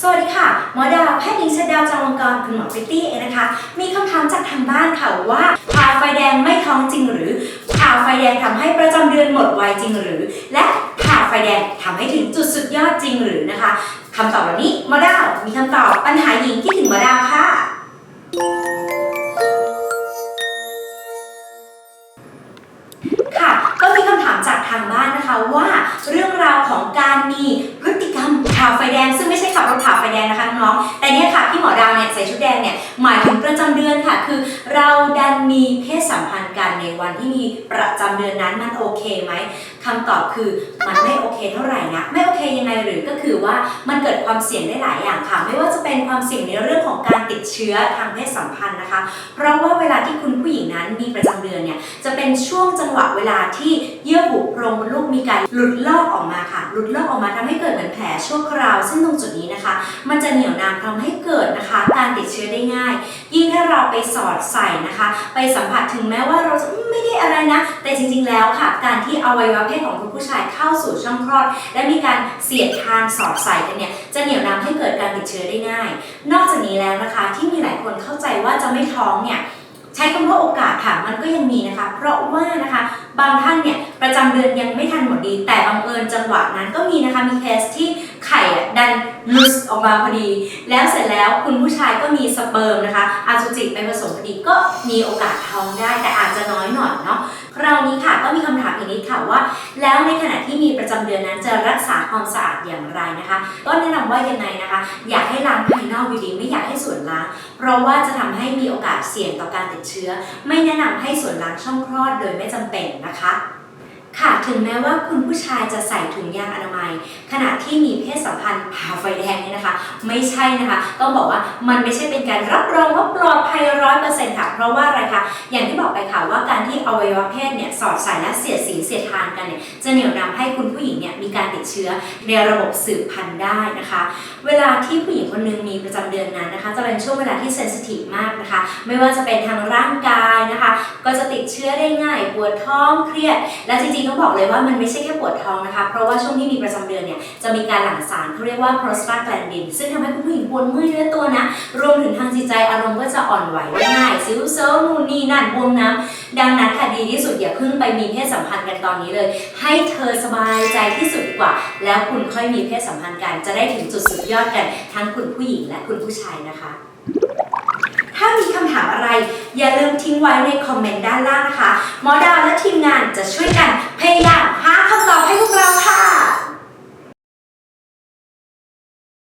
สวัสดีค่ะหมอดาวแพทย์หญิงชดาวจางวงกรคุณหมอฟิตตี้เองนะคะ มีคำถามจากทางบ้านค่ะว่าผ่าไฟแดงไม่ท้องจริงหรือผ่าไฟแดงทำให้ประจำเดือนหมดไวจริงหรือ และผ่าไฟแดงทำให้ถึงจุดสุดยอดจริงหรือนะคะคำตอบเหล่านี้หมอดาวมีคำตอบปัญหาหญิงที่ถึงหมอดาวค่ะค่ะก็มีคำถามจากทางบ้านนะคะว่าเรื่องราวของการมี น้องๆ แต่เนี่ยค่ะพี่หมอดาวเนี่ยใส่ชุดแดงเนี่ยหมายถึง ประจำเดือนค่ะ คือเราดันมีเพศสัมพันธ์กันในวันที่มีประจำเดือนนั้นมันโอเคไหมคำตอบคือมันไม่โอเคเท่าไหร่นะไม่โอเคยังไงหรือก็คือว่ามันเกิดความเสี่ยงได้หลายอย่างค่ะ ไม่ว่าจะเป็นความเสี่ยงในเรื่องของการติดเชื้อทางเพศสัมพันธ์นะคะ เพราะว่าเวลาที่คุณผู้หญิงนั้นมีประจำเดือนเนี่ยจะเป็นช่วงจังหวะเวลาที่เยื่อบุโพรงมดลูกมีการหลุดลอกออกมาค่ะ หลุดลอกออกมาทำให้เกิดเหมือนแผลชั่วคราว ซึ่งตรงจุดนี้นะคะ มันจะเหนียวนำทำให้เก ดเชื้อได้ง่าย ยิ่งถ้าเราไปสอดใส่นะคะ ไปสัมผัสถึงแม้ว่าเราจะไม่ได้อะไรนะ แต่จริงๆแล้วค่ะ การที่อวัยวะเพศของคุณผู้ชายเข้าสู่ช่องคลอด และมีการเสียดทานสอดใส่กันเนี่ยจะเหนี่ยวนำให้เกิดการติดเชื้อได้ง่าย นอกจากนี้แล้วนะคะ ที่มีหลายคนเข้าใจว่าจะไม่ท้องเนี่ยใช้คำว่าโอกาสค่ะมันก็ยังมีนะคะ เพราะว่านะคะบางท่านเนี่ยประจำเดือนยังไม่ทันหมดดี แต่บังเอิญจังหวะนั้นก็มีนะคะมีเคสที่ ไข่อะดันหลุดออกมาพอดี แล้วเสร็จแล้วคุณผู้ชายก็มีสเปิร์มนะคะอาสุจิไปผสมพอดีก็มีโอกาสท้องได้แต่อาจจะน้อยหน่อยเนาะคราวนี้ค่ะก็มีคำถามอีกนิดค่ะว่า แล้วในขณะที่มีประจำเดือนนั้นจะรักษาความสะอาดอย่างไรนะคะ ก็แนะนำว่ายังไงนะคะ อยากให้ล้างภายนอกดีไม่อยากให้ส่วนล้าง เพราะว่าจะทำให้มีโอกาสเสี่ยงต่อการติดเชื้อ ไม่แนะนำให้ส่วนล้างช่องคลอดโดยไม่จำเป็นนะคะ ค่ะถึงแม้ว่าคุณผู้ชายจะใส่ถุงยางอนามัย ขณะที่มีเพศสัมพันธ์ผ่าไฟแดงเนี่ยนะคะ ไม่ใช่นะคะต้องบอกว่ามันไม่ใช่เป็นการรับรองว่าปลอดภัยร้อยเปอร์เซ็นต์ค่ะ เพราะว่าอะไรคะอย่างที่บอกไปค่ะว่าการที่อวัยวะเพศเนี่ยสอดใส่และเสียดสีเสียดทานกันเนี่ยจะเหนี่ยวนำให้คุณผู้หญิงเนี่ยมีการติดเชื้อในระบบสืบพันธุ์ได้นะคะ เวลาที่ผู้หญิงคนหนึงมีประจำเดือนนั้นนะคะ จะเป็นช่วงเวลาที่เซนซิทีฟมากนะคะ ไม่ว่าจะเป็นทางร่างกาย นะคะ ก็จะติดเชื้อได้ง่ายปวดท้องเครียด และจริงๆต้องบอกเลยว่ามันไม่ใช่แค่ปวดท้องนะคะ เพราะว่าช่วงที่มีประจำเดือนเนี่ยจะมีการหลั่งสารเขาเรียกว่า prostaglandin ซึ่งทำให้คุณผู้หญิงปวดเมื่อยเนื้อตัวนะ รวมถึงทางจิตใจอารมณ์ก็จะอ่อนไหวได้ง่ายซิวเซลนู่นนี่นั่นบวมน้ำดังนั้นค่ะดีที่สุดอย่าเพิ่งไปมีเพศสัมพันธ์กันตอนนี้เลย ให้เธอสบายใจที่สุดดีกว่า แล้วคุณค่อยมีเพศสัมพันธ์กันจะได้ถึงจุดสุดยอดกันทั้งคุณผู้หญิงและคุณผู้ชายนะคะ ถ้ามีคำถามอะไร อย่าลืมทิ้งไว้ในคอมเมนต์ด้านล่างนะคะหมอดาวและทีมงานจะช่วยกัน